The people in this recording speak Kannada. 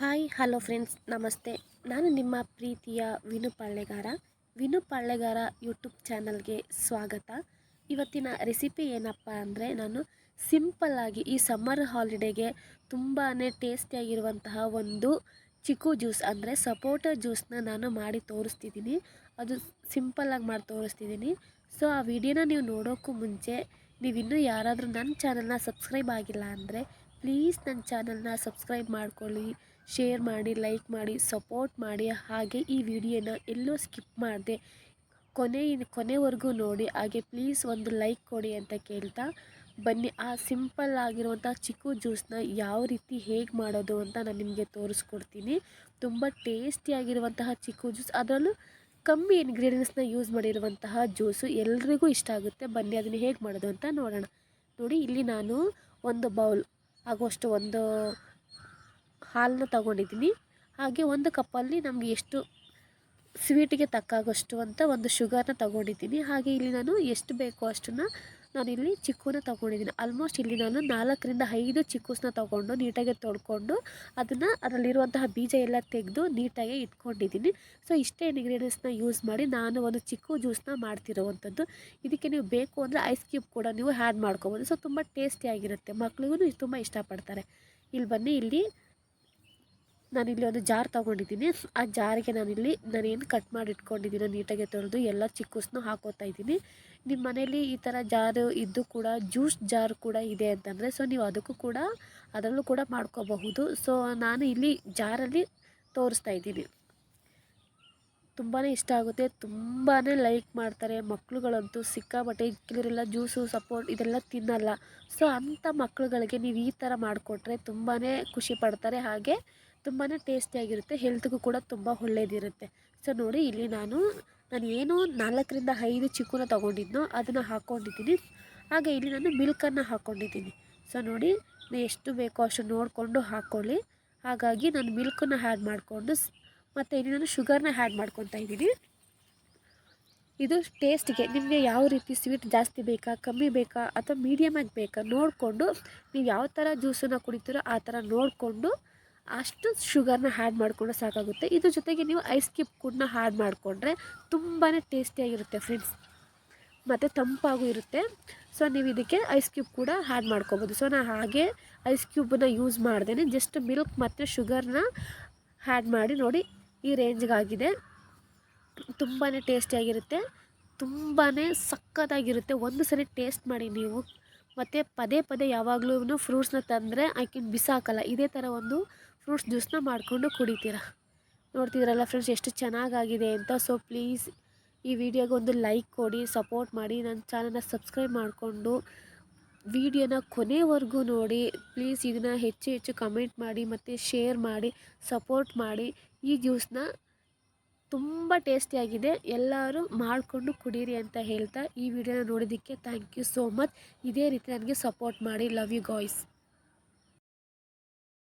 ಹಾಯ್, ಹಲೋ ಫ್ರೆಂಡ್ಸ್, ನಮಸ್ತೆ. ನಾನು ನಿಮ್ಮ ಪ್ರೀತಿಯ ವಿನು ಪಳ್ಳೆಗಾರ ವಿನು ಪಾಳ್ಳೆಗಾರ ಯೂಟ್ಯೂಬ್ ಚಾನಲ್ಗೆ ಸ್ವಾಗತ. ಇವತ್ತಿನ ರೆಸಿಪಿ ಏನಪ್ಪ ಅಂದರೆ, ನಾನು ಸಿಂಪಲ್ಲಾಗಿ ಈ ಸಮ್ಮರ್ ಹಾಲಿಡೇಗೆ ತುಂಬಾ ಟೇಸ್ಟಿಯಾಗಿರುವಂತಹ ಒಂದು ಚಿಕ್ಕು ಜ್ಯೂಸ್ ಅಂದರೆ, ಸಪೋಟ ಜ್ಯೂಸನ್ನ ನಾನು ಮಾಡಿ ತೋರಿಸ್ತಿದ್ದೀನಿ. ಅದು ಸಿಂಪಲ್ಲಾಗಿ ಮಾಡಿ ತೋರಿಸ್ತಿದ್ದೀನಿ. ಸೊ, ಆ ವಿಡಿಯೋನ ನೀವು ನೋಡೋಕ್ಕೂ ಮುಂಚೆ, ನೀವಿನ್ನೂ ಯಾರಾದರೂ ನನ್ನ ಚಾನಲ್ನ ಸಬ್ಸ್ಕ್ರೈಬ್ ಆಗಿಲ್ಲ ಅಂದರೆ ಪ್ಲೀಸ್ ನನ್ನ ಚಾನಲ್ನ ಸಬ್ಸ್ಕ್ರೈಬ್ ಮಾಡ್ಕೊಳ್ಳಿ, ಶೇರ್ ಮಾಡಿ, ಲೈಕ್ ಮಾಡಿ, ಸಪೋರ್ಟ್ ಮಾಡಿ. ಹಾಗೆ ಈ ವಿಡಿಯೋನ ಎಲ್ಲೂ ಸ್ಕಿಪ್ ಮಾಡಿದೆ ಕೊನೆ ಕೊನೆವರೆಗೂ ನೋಡಿ. ಹಾಗೆ ಪ್ಲೀಸ್ ಒಂದು ಲೈಕ್ ಕೊಡಿ ಅಂತ ಕೇಳ್ತಾ ಬನ್ನಿ. ಆ ಸಿಂಪಲ್ ಆಗಿರುವಂಥ ಚಿಕ್ಕು ಜ್ಯೂಸನ್ನ ಯಾವ ರೀತಿ ಹೇಗೆ ಮಾಡೋದು ಅಂತ ನಾನು ನಿಮಗೆ ತೋರಿಸ್ಕೊಡ್ತೀನಿ. ತುಂಬ ಟೇಸ್ಟಿಯಾಗಿರುವಂತಹ ಚಿಕ್ಕು ಜ್ಯೂಸ್. ಅದರಲ್ಲೂ ಕಮ್ಮಿ ಇಂಗ್ರೀಡಿಯೆಂಟ್ಸ್ನ ಯೂಸ್ ಮಾಡಿರುವಂತಹ ಜ್ಯೂಸು ಎಲ್ರಿಗೂ ಇಷ್ಟ ಆಗುತ್ತೆ. ಬನ್ನಿ, ಅದನ್ನು ಹೇಗೆ ಮಾಡೋದು ಅಂತ ನೋಡೋಣ. ನೋಡಿ, ಇಲ್ಲಿ ನಾನು ಒಂದು ಬೌಲ್ ಆಗುವಷ್ಟು ಒಂದು ಹಾಲನ್ನ ತಗೊಂಡಿದ್ದೀನಿ. ಹಾಗೆ ಒಂದು ಕಪ್ಪಲ್ಲಿ ನಮಗೆ ಎಷ್ಟು ಸ್ವೀಟಿಗೆ ತಕ್ಕಾಗೋಷ್ಟು ಅಂತ ಒಂದು ಶುಗರ್ನ ತಗೊಂಡಿದ್ದೀನಿ. ಹಾಗೆ ಇಲ್ಲಿ ನಾನು ಎಷ್ಟು ಬೇಕೋ ಅಷ್ಟನ್ನು ನಾನಿಲ್ಲಿ ಚಿಕ್ಕುನ ತೊಗೊಂಡಿದ್ದೀನಿ ಆಲ್ಮೋಸ್ಟ್ ಇಲ್ಲಿ ನಾನು ನಾಲ್ಕರಿಂದ ಐದು ಚಿಕ್ಕೂಸನ್ನ ತೊಗೊಂಡು ನೀಟಾಗಿ ತೊಳ್ಕೊಂಡು ಅದನ್ನು ಅದರಲ್ಲಿರುವಂತಹ ಬೀಜ ಎಲ್ಲ ತೆಗೆದು ನೀಟಾಗಿ ಇಟ್ಕೊಂಡಿದ್ದೀನಿ ಸೊ ಇಷ್ಟೇ ಇಂಗ್ರೀಡಿಯೆಂಟ್ಸ್ನ ಯೂಸ್ ಮಾಡಿ ನಾನು ಒಂದು ಚಿಕ್ಕು ಜ್ಯೂಸನ್ನ ಮಾಡ್ತಿರೋವಂಥದ್ದು. ಇದಕ್ಕೆ ನೀವು ಬೇಕು ಅಂದರೆ ಐಸ್ ಕ್ಯೂಬ್ ಕೂಡ ನೀವು ಆ್ಯಡ್ ಮಾಡ್ಕೊಬೋದು. ಸೊ ತುಂಬ ಟೇಸ್ಟಿಯಾಗಿರುತ್ತೆ ಮಕ್ಳಿಗೂ ತುಂಬ ಇಷ್ಟಪಡ್ತಾರೆ. ಇಲ್ಲಿ ಬನ್ನಿ, ಇಲ್ಲಿ ನಾನಿಲ್ಲಿ ಒಂದು ಜಾರ್ ತೊಗೊಂಡಿದ್ದೀನಿ. ಆ ಜಾರಿಗೆ ನಾನಿಲ್ಲಿ ನಾನೇನು ಕಟ್ ಮಾಡಿ ಇಟ್ಕೊಂಡಿದ್ದೀನೋ ನೀಟಾಗಿ ತೊಳೆದು ಎಲ್ಲ ಚಿಕ್ಕಸ್ನೂ ಹಾಕೋತಾ ಇದ್ದೀನಿ. ನಿಮ್ಮ ಮನೇಲಿ ಈ ಥರ ಜಾರು ಇದ್ದು ಕೂಡ ಜ್ಯೂಸ್ ಜಾರ್ ಕೂಡ ಇದೆ ಅಂತಂದರೆ ಸೊ ನೀವು ಅದಕ್ಕೂ ಕೂಡ ಅದರಲ್ಲೂ ಕೂಡ ಮಾಡ್ಕೋಬಹುದು. ಸೊ ನಾನು ಇಲ್ಲಿ ಜಾರಲ್ಲಿ ತೋರಿಸ್ತಾ ಇದ್ದೀನಿ. ತುಂಬಾ ಇಷ್ಟ ಆಗುತ್ತೆ. ತುಂಬಾ ಲೈಕ್ ಮಾಡ್ತಾರೆ. ಮಕ್ಳುಗಳಂತೂ ಸಿಕ್ಕಾಬಟ್ಟೆ ಕೆಲವರೆಲ್ಲ ಜ್ಯೂಸು, ಸಪೋರ್ಟ್ ಇದೆಲ್ಲ ತಿನ್ನಲ್ಲ. ಸೊ ಅಂಥ ಮಕ್ಳುಗಳಿಗೆ ನೀವು ಈ ಥರ ಮಾಡಿಕೊಟ್ರೆ ತುಂಬಾ ಖುಷಿ ಪಡ್ತಾರೆ. ಹಾಗೆ ತುಂಬಾ ಟೇಸ್ಟಿಯಾಗಿರುತ್ತೆ ಹೆಲ್ತ್ಗೂ ಕೂಡ ತುಂಬ ಒಳ್ಳೇದಿರುತ್ತೆ. ಸೊ ನೋಡಿ, ಇಲ್ಲಿ ನಾನು ನಾನು ಏನು ನಾಲ್ಕರಿಂದ ಐದು ಚಿಕ್ಕುನ ತೊಗೊಂಡಿದ್ನೋ, ಅದನ್ನು ಹಾಕ್ಕೊಂಡಿದ್ದೀನಿ ಹಾಗೆ ಇಲ್ಲಿ ನಾನು ಮಿಲ್ಕನ್ನು ಹಾಕ್ಕೊಂಡಿದ್ದೀನಿ ಸೊ ನೋಡಿ ಎಷ್ಟು ಬೇಕೋ ಅಷ್ಟು ನೋಡಿಕೊಂಡು ಹಾಕ್ಕೊಳ್ಳಿ ಹಾಗಾಗಿ ನಾನು ಮಿಲ್ಕನ್ನು ಆ್ಯಡ್ ಮಾಡಿಕೊಂಡು ಮತ್ತು ಇಲ್ಲಿ ನಾನು ಶುಗರ್ನ ಆ್ಯಡ್ ಮಾಡ್ಕೊತಾ ಇದ್ದೀನಿ. ಇದು ಟೇಸ್ಟ್ಗೆ ನಿಮಗೆ ಯಾವ ರೀತಿ ಸ್ವೀಟ್ ಜಾಸ್ತಿ ಬೇಕಾ, ಕಮ್ಮಿ ಬೇಕಾ, ಅಥವಾ ಮೀಡಿಯಮಾಗಿ ಬೇಕಾ ನೋಡಿಕೊಂಡು, ನೀವು ಯಾವ ಥರ ಜ್ಯೂಸನ್ನು ಕುಡಿತೀರೋ ಆ ಥರ ನೋಡಿಕೊಂಡು ಅಷ್ಟು ಶುಗರ್ನ ಹ್ಯಾಡ್ ಮಾಡಿಕೊಂಡು ಸಾಕಾಗುತ್ತೆ. ಇದ್ರ ಜೊತೆಗೆ ನೀವು ಐಸ್ ಕ್ಯೂಬ್ ಕೂಡ ಹ್ಯಾಡ್ ಮಾಡಿಕೊಂಡ್ರೆ ತುಂಬಾ ಟೇಸ್ಟಿಯಾಗಿರುತ್ತೆ ಫ್ರೆಂಡ್ಸ್ ಮತ್ತು ತಂಪಾಗೂ ಇರುತ್ತೆ. ಸೊ ನೀವು ಇದಕ್ಕೆ ಐಸ್ ಕ್ಯೂಬ್ ಕೂಡ ಹ್ಯಾಡ್ ಮಾಡ್ಕೊಬೋದು. ಸೊ ನಾನು ಹಾಗೆ ಐಸ್ ಕ್ಯೂಬನ್ನ ಯೂಸ್ ಮಾಡ್ದೇನೆ. ಜಸ್ಟ್ ಮಿಲ್ಕ್ ಮತ್ತು ಶುಗರ್ನ ಹ್ಯಾಡ್ ಮಾಡಿ ನೋಡಿ ಈ ರೇಂಜ್ಗಾಗಿದೆ ತುಂಬಾ ಟೇಸ್ಟಿಯಾಗಿರುತ್ತೆ ತುಂಬಾ ಸಕ್ಕತ್ತಾಗಿರುತ್ತೆ ಒಂದು ಸರಿ ಟೇಸ್ಟ್ ಮಾಡಿ ನೀವು. ಮತ್ತು ಪದೇ ಪದೇ ಯಾವಾಗಲೂ ಫ್ರೂಟ್ಸ್ನ ತಂದರೆ ಆಕೆ ಬಿಸಾಕಲ್ಲ. ಇದೇ ಥರ ಒಂದು ಫ್ರೂಟ್ಸ್ ಜ್ಯೂಸ್ನ ಮಾಡಿಕೊಂಡು ಕುಡಿತೀರ? ನೋಡ್ತಿದ್ರಲ್ಲ ಫ್ರೆಂಡ್ಸ್, ಎಷ್ಟು ಚೆನ್ನಾಗಾಗಿದೆ ಅಂತ. ಸೊ ಪ್ಲೀಸ್ ಈ ವಿಡಿಯೋಗೆ ಒಂದು ಲೈಕ್ ಕೊಡಿ ಸಪೋರ್ಟ್ ಮಾಡಿ. ನನ್ನ ಚಾನಲ್ನ ಸಬ್ಸ್ಕ್ರೈಬ್ ಮಾಡಿಕೊಂಡು ವಿಡಿಯೋನ ಕೊನೆವರೆಗೂ ನೋಡಿ. ಪ್ಲೀಸ್ ಇದನ್ನು ಹೆಚ್ಚು ಹೆಚ್ಚು ಕಮೆಂಟ್ ಮಾಡಿ, ಮತ್ತು ಶೇರ್ ಮಾಡಿ ಸಪೋರ್ಟ್ ಮಾಡಿ. ಈ ಜ್ಯೂಸನ್ನ ತುಂಬ ಟೇಸ್ಟಿಯಾಗಿದೆ ಎಲ್ಲರೂ ಮಾಡಿಕೊಂಡು ಕುಡೀರಿ ಅಂತ ಹೇಳ್ತಾ ಈ ವಿಡಿಯೋನ ನೋಡೋದಕ್ಕೆ ಥ್ಯಾಂಕ್ ಯು ಸೋ ಮಚ್ ಇದೇ ರೀತಿ ನನಗೆ ಸಪೋರ್ಟ್ ಮಾಡಿ. Love you guys